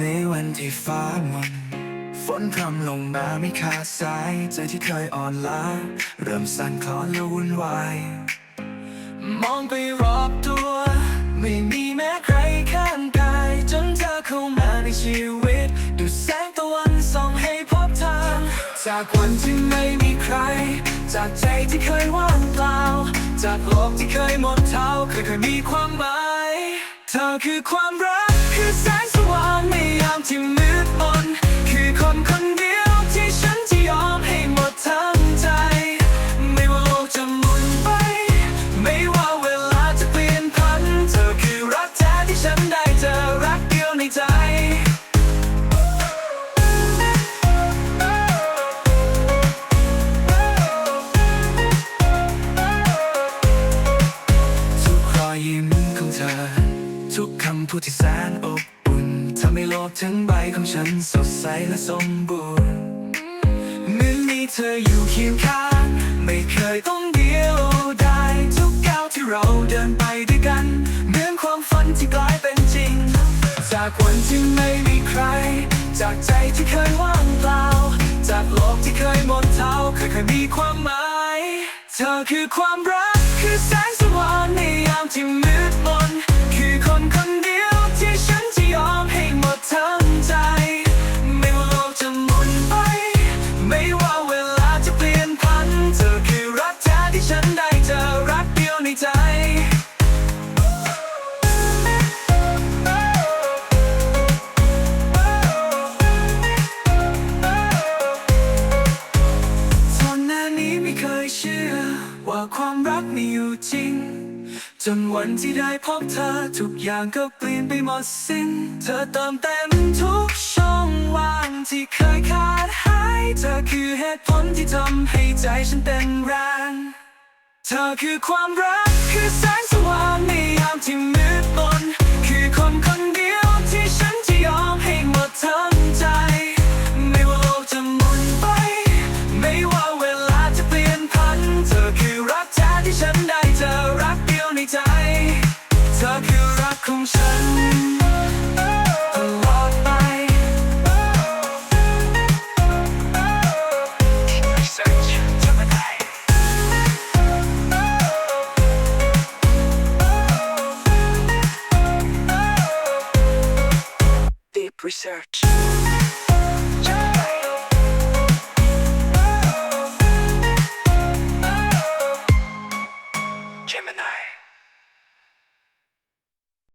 ในวันที่ฟ้ามนฝนพรำลงมาไม่ขาดสายใจที่เคยอ่อนล้า เริ่มสั่นคลอนและวุ่นวาย มองไปรอบตัว ไม่มีแม้ใครข้างกาย จนเธอเข้ามาในชีวิต ดูแสงตะวันส่องให้พบทาง จากวันที่ไม่มีใคร จากใจที่เคยว่างเปล่า จากโลกที่เคยหมดเท่าเคยเคยมีความหมาย เธอคือความรักคือแสง ที่มืดมนคือคนคนเดียวที่ฉันจะยอมให้หมดทั้งใจ ไม่ว่าโลกจะหมุนไป ไม่ว่าเวลาจะเปลี่ยนพัน เธอคือรักแท้ที่ฉันได้เจอรักเดียวในใจทุกรอยยิ้มของเธอทุกคำพูดที่แสนอบ ทำให้โลกทั้งใบของฉันสดใสและสมบูรณ์เมื่อมีเธออยู่เคียงข้าง ไม่เคยต้องเดียวดายทุกก้าวที่เราเดินไปด้วยกัน เหมือนความฝันที่กลายเป็นจริง จากวันที่ไม่มีใคร จากใจที่เคยว่างเปล่า จากโลกที่เคยหมดเท่าเคยเคยมีความหมาย เธอคือความรักคือแสงสว่างในยามที่มืด มีอยู่จริง จนวันที่ได้พบเธอทุกอย่างก็เปลี่ยนไปหมดสิ้น เธอเติมเต็มทุกช่องว่างที่เคยขาดหาย เธอคือเหตุผลที่ทำให้ใจฉันเต้นแรง เธอคือความรักคือแสงสว่าง ฉันได้เจอรักเดียวในใจ เธอคือรักของฉันตลอดไป Deep research.